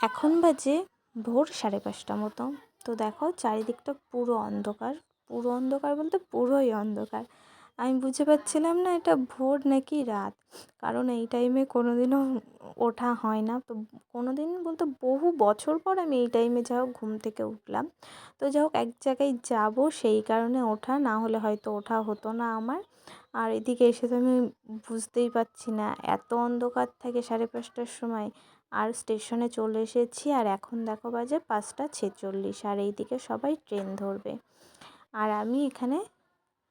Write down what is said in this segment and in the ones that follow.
এখন বাজে ভোর সাড়ে পাঁচটা মতো। তো দেখো, চারিদিকটা পুরো অন্ধকার। পুরো অন্ধকার বলতে পুরোই অন্ধকার। আমি বুঝে পাচ্ছিলাম না এটা ভোর নাকি রাত। কারণ এই টাইমে কোনো দিনও ওঠা হয় না। তো কোনো দিন বলতে বহু বছর পর আমি এই টাইমে যা হোক ঘুম থেকে উঠলাম। তো যা হোক, এক জায়গায় যাব সেই কারণে ওঠা। না হলে হয়তো ওঠা হতো না আমার। আর এদিকে এসে তো আমি বুঝতেই পারছি না। এত অন্ধকার থাকে সাড়ে পাঁচটার সময়। আর স্টেশনে চলে এসেছি আর এখন দেখো বাজে পাঁচটা ছেচল্লিশ আর এইদিকে সবাই ট্রেন ধরবে। আর আমি এখানে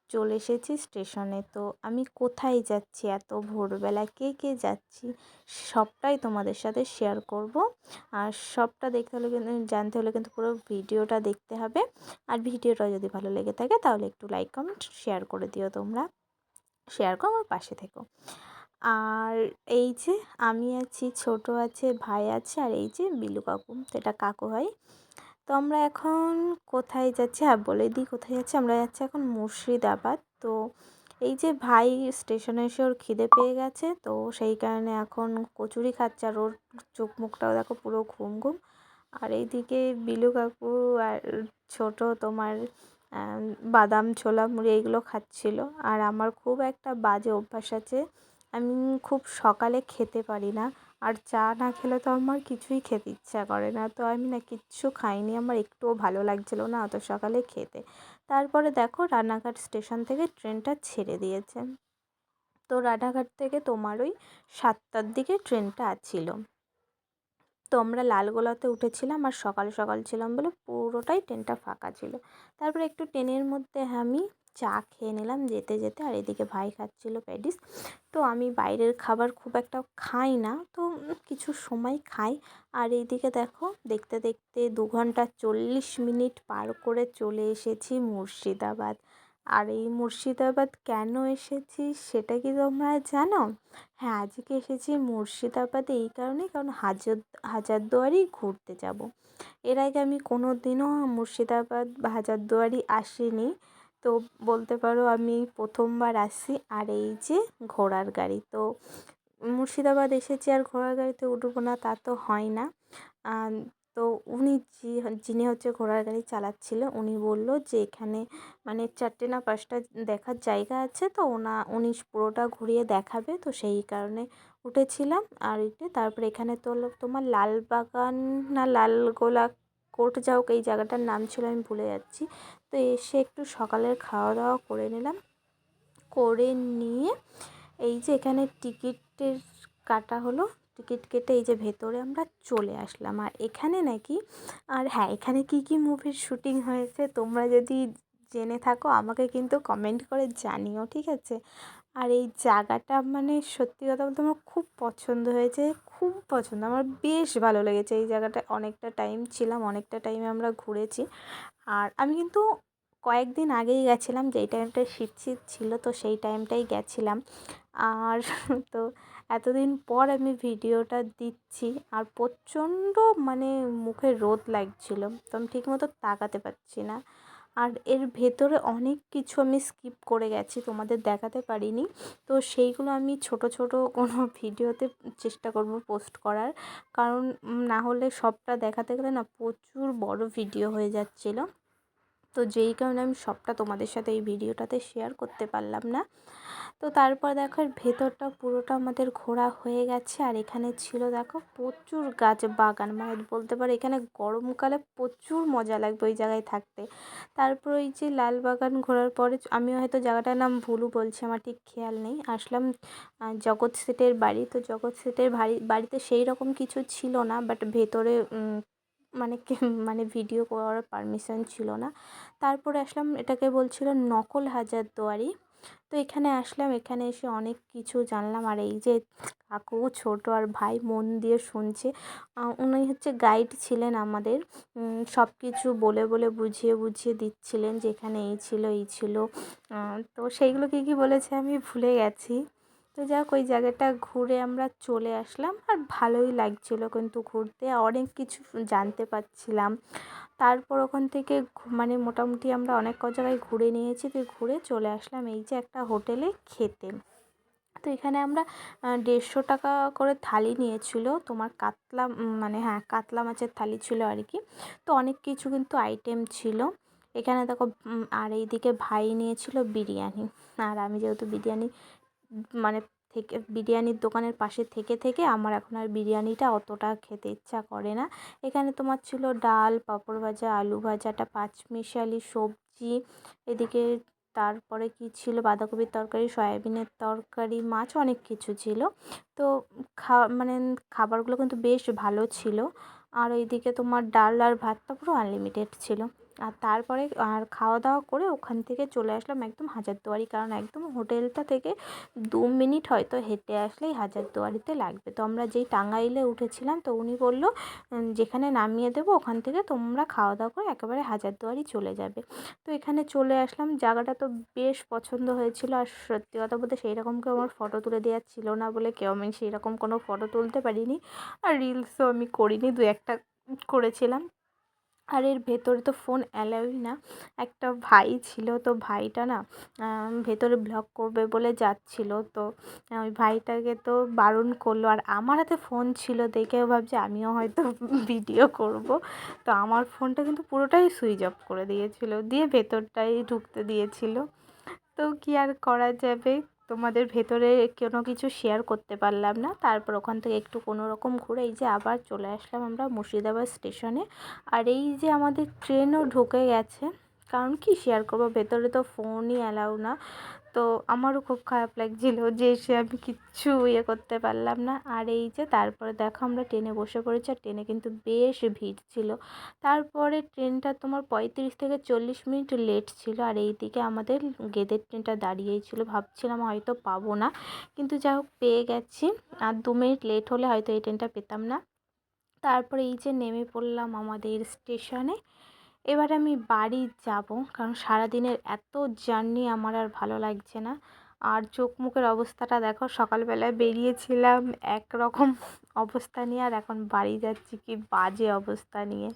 চলে এসেছি স্টেশনে। তো আমি কোথায় যাচ্ছি? এত ভোরবেলা কে কে যাচ্ছি? সবটাই তোমাদের সাথে শেয়ার করব। আর সবটা দেখতে হলে কিন্তু, জানতে হলে কিন্তু পুরো ভিডিওটা দেখতে হবে। আর ভিডিওটা যদি ভালো লেগে থাকে তাহলে একটু লাইক কমেন্ট শেয়ার করে দিও তোমরা। শেয়ার করো, আমার পাশে থেকো। আর এই যে আমি আছি, ছোট আছে, ভাই আছে আর এই যে বিলু কাকু, তো এটা কাকু হয় তো আমরা এখন কোথায় যাচ্ছি? হ্যাঁ বলে দিই কোথায় যাচ্ছি। আমরা যাচ্ছি এখন মুর্শিদাবাদ। তো এই যে ভাই স্টেশনে এসে ওর খিদে পেয়ে গেছে, তো সেই কারণে এখন কচুরি খাচ্ছে আর ওর চোখ মুখটাও দেখো পুরো ঘুম ঘুম আর এইদিকে বিলু কাকু আর ছোট তোমার বাদাম ছোলা মুড়ি এইগুলো খাচ্ছিল। আর আমার খুব একটা বাজে অভ্যাস আছে। আমি খুব সকালে খেতে পারি না। আর চা না খেলে তো আমার কিছুই খেতে ইচ্ছা করে না। তো আমি না কিচ্ছু খাইনি। আমার একটুও ভালো লাগছিল না অত সকালে খেতে। তারপরে দেখো রানাঘাট স্টেশন থেকে ট্রেনটা ছেড়ে দিয়েছে। তো রানাঘাট থেকে তোমার ওই সাতটার দিকে ট্রেনটা ছিল। তো আমরা লালগোলাতে উঠেছিলাম আর সকাল সকাল ছিলাম বলে পুরোটাই ট্রেনটা ফাঁকা ছিল। তারপরে একটু ট্রেনের মধ্যে আমি চা খেয়ে নিলাম যেতে যেতে। আর এদিকে ভাই খাচ্ছিলো প্যাটিস। তো আমি বাইরের খাবার খুব একটা খাই না। তো কিছু সময় খাই। আর এইদিকে দেখো, দেখতে দেখতে দু ঘণ্টা চল্লিশ মিনিট পার করে চলে এসেছি মুর্শিদাবাদ। আর এই মুর্শিদাবাদ কেন এসেছি সেটা কি তোমরা জানো? হ্যাঁ আজকে এসেছি মুর্শিদাবাদে এই কারণে কারণ হাজার হাজারদুয়ারি ঘুরতে যাব। এর আগে আমি কোনো দিনও মুর্শিদাবাদ বা হাজারদুয়ারি আসিনি। তো বলতে পারো আমি প্রথমবার আসছি আর এই যে ঘোড়ার গাড়ি। তো মুর্শিদাবাদ এসেছি আর ঘোড়ার গাড়িতে উঠবো না তা তো হয় না। তো উনি যিনি হচ্ছে ঘোড়ার গাড়ি চালাচ্ছিল, উনি বলল যে এখানে মানে চারটে না পাঁচটা দেখার জায়গা আছে তো ওনা, উনি পুরোটা ঘুরিয়ে দেখাবে। তো সেই কারণে উঠেছিলাম আর উঠে তারপরে এখানে তো তোমার লালবাগান না লালগোলা কোর্ট যাও এই জায়গাটার নাম ছিল, আমি ভুলে যাচ্ছি। তো এসে একটু সকালের খাওয়া দাওয়া করে নিলাম। করে নিয়ে এই যে এখানে টিকিটের কাটা হলো। টিকিট কেটে এই যে ভেতরে আমরা চলে আসলাম। আর এখানে নাকি, আর হ্যাঁ এখানে কি কি মুভির শ্যুটিং হয়েছে তোমরা যদি জেনে থাকো, আমাকে কিন্তু কমেন্ট করে জানিও, ঠিক আছে? আর এই জায়গাটা মানে সত্যি কথা বলতে আমার খুব পছন্দ হয়েছে, খুব পছন্দ। আমার বেশ ভালো লেগেছে এই জায়গাটা অনেকটা টাইম ছিলাম, অনেকটা টাইমে আমরা ঘুরেছি। আর আমি কিন্তু কয়েকদিন আগেই গেছিলাম, যেই টাইমটা শীত শীত ছিল, তো সেই টাইমটাই গেছিলাম। আর তো এতদিন পর আমি ভিডিওটা দিচ্ছি আর প্রচণ্ড মানে মুখে রোদ লাগছিল, তো আমি ঠিকমতো তাকাতে পারছি না। আর এর ভেতরে অনেক কিছু আমি স্কিপ করে গেছি, তোমাদের দেখাতে পারিনি। তো সেইগুলো আমি ছোট ছোট কোনো ভিডিওতে চেষ্টা করব পোস্ট করার। কারণ না হলে সবটা দেখাতে গেলে না প্রচুর বড় ভিডিও হয়ে যাচ্ছিল। তো যেই কারণে আমি সবটা তোমাদের সাথে এই ভিডিওটাতে শেয়ার করতে পারলাম না। তো তারপর দেখো ভেতরটা পুরোটা আমাদের ঘোরা হয়ে গেছে আর এখানে ছিল দেখো প্রচুর গাছ বাগান। মানে বলতে পারো এখানে গরমকালে প্রচুর মজা লাগবে ওই জায়গায় থাকতে। তারপর ওই যে লাল বাগান ঘোরার পরে আমি হয়তো জায়গাটার নাম ভুলু বলছি, আমার ঠিক খেয়াল নেই। আসলাম জগৎ সেটের বাড়ি। তো জগৎ সেটের বাড়ি, বাড়িতে সেই রকম কিছু ছিল না বাট ভেতরে মানে মানে ভিডিও করার পারমিশন ছিল না। তারপরে আসলাম, এটাকে বলছিল নকল হাজার হাজারদুয়ারি তো এখানে আসলাম, এখানে এসে অনেক কিছু জানলাম। আর এই যে কাকু, ছোটো আর ভাই মন দিয়ে শুনছে উনি হচ্ছে গাইড ছিলেন আমাদের। সব কিছু বলে বলে বুঝিয়ে বুঝিয়ে দিচ্ছিলেন যে এখানে এই ছিল এই ছিল। তো সেইগুলো কী কী বলেছে আমি ভুলে গেছি। তো যাক, ওই জায়গাটা ঘুরে আমরা চলে আসলাম আর ভালোই লাগছিল কিন্তু ঘুরতে। অনেক কিছু জানতে পারছিলাম তারপর ওখান থেকে মানে মোটামুটি আমরা অনেক ক জায়গায় ঘুরে নিয়েছি। তো ঘুরে চলে আসলাম এই যে একটা হোটেলে খেতে। তো এখানে আমরা দেড়শো টাকা করে থালি নিয়েছিল। তোমার কাতলা মানে হ্যাঁ কাতলা মাছের থালি ছিল আর কি। তো অনেক কিছু কিন্তু আইটেম ছিল। এখানে দেখো আর এইদিকে ভাই নিয়েছিল বিরিয়ানি। আর আমি যেহেতু বিরিয়ানি মানে থেকে, বিরিয়ানির দোকানের পাশে থেকে থেকে আমার এখন আর বিরিয়ানিটা অতটা খেতে ইচ্ছা করে না। এখানে তোমার ছিল ডাল, পাঁপড় ভাজা, আলু ভাজাটা, পাঁচমিশালি সবজি, এদিকে তারপরে কি ছিল? বাঁধাকপির তরকারি, সয়াবিনের তরকারি, মাছ অনেক কিছু ছিল। তো খা মানে খাবারগুলো কিন্তু বেশ ভালো ছিল। আর ওইদিকে তোমার ডাল আর ভাতটা পুরো আনলিমিটেড ছিল। আর তারপরে আর খাওয়া দাওয়া করে ওখান থেকে চলে আসলাম একদম হাজারদুয়ারি। কারণ একদম হোটেলটা থেকে দু মিনিট হয়তো হেঁটে আসলেই হাজারদুয়ারিতে লাগবে। তো আমরা যেই টাঙ্গাইলে উঠেছিলাম, তো উনি বলল যেখানে নামিয়ে দেবো ওখান থেকে তোমরা খাওয়া দাওয়া করে একেবারে হাজারদুয়ারি চলে যাবে। তো এখানে চলে আসলাম। জায়গাটা তো বেশ পছন্দ হয়েছিল। আর সত্যি কথা বলতে সেই রকম কেউ আমার ফটো তুলে দেওয়ার ছিল না বলে কেউ আমি সেই রকম কোনো ফটো তুলতে পারিনি। আর রিলসও আমি করিনি, দু একটা করেছিলাম। আর এর ভেতরে তো ফোন অ্যালাউই না। একটা ভাই ছিল, তো ভাইটা না ভেতরে ব্লগ করবে বলে যাচ্ছিল। তো ওই ভাইটাকে তো বারণ করল। আর আমার হাতে ফোন ছিল দেখে ভাবছে আমিও হয়তো ভিডিও করব। তো আমার ফোনটা কিন্তু পুরোটাই সুইচ অফ করে দিয়েছিল। দিয়ে ভেতরটাই ঢুকতে দিয়েছিল। তো কি আর করা যাবে? তোমাদের ভেতরে কোনো কিছু শেয়ার করতে পারলাম না। তারপর ওখান থেকে একটু কোনো রকম ঘুরে এই যে আবার চলে আসলাম আমরা মুর্শিদাবাদ স্টেশনে আর এই যে আমাদের ট্রেনও ঢুকে গেছে। কারণ কি শেয়ার করব? ভেতরে তো ফোনই অ্যালাউ না। তো আমারও খুব খারাপ লাগছিল যে এসে আমি কিচ্ছু ইয়ে করতে পারলাম না। আর এই যে তারপরে দেখো আমরা ট্রেনে বসে পড়েছি আর ট্রেনে কিন্তু বেশ ভিড় ছিল। তারপরে ট্রেনটা তোমার পঁয়ত্রিশ থেকে চল্লিশ মিনিট লেট ছিল আর এই দিকে আমাদের গেদের ট্রেনটা দাঁড়িয়েই ছিল। ভাবছিলাম হয়তো পাবো না। কিন্তু যাই হোক, পেয়ে গেছি। আর দু মিনিট লেট হলে হয়তো এই ট্রেনটা পেতাম না। তারপরে এই যে নেমে পড়লাম আমাদের স্টেশনে এবার আমি বাড়ি যাব, কারণ সারাদিনের এত জার্নি আমার আর ভালো লাগছে না। আর চোখ মুখের অবস্থাটা দেখো, সকালবেলায় বেরিয়েছিলাম একরকম অবস্থা নিয়ে, আর এখন বাড়ি যাচ্ছি কি বাজে অবস্থা নিয়ে।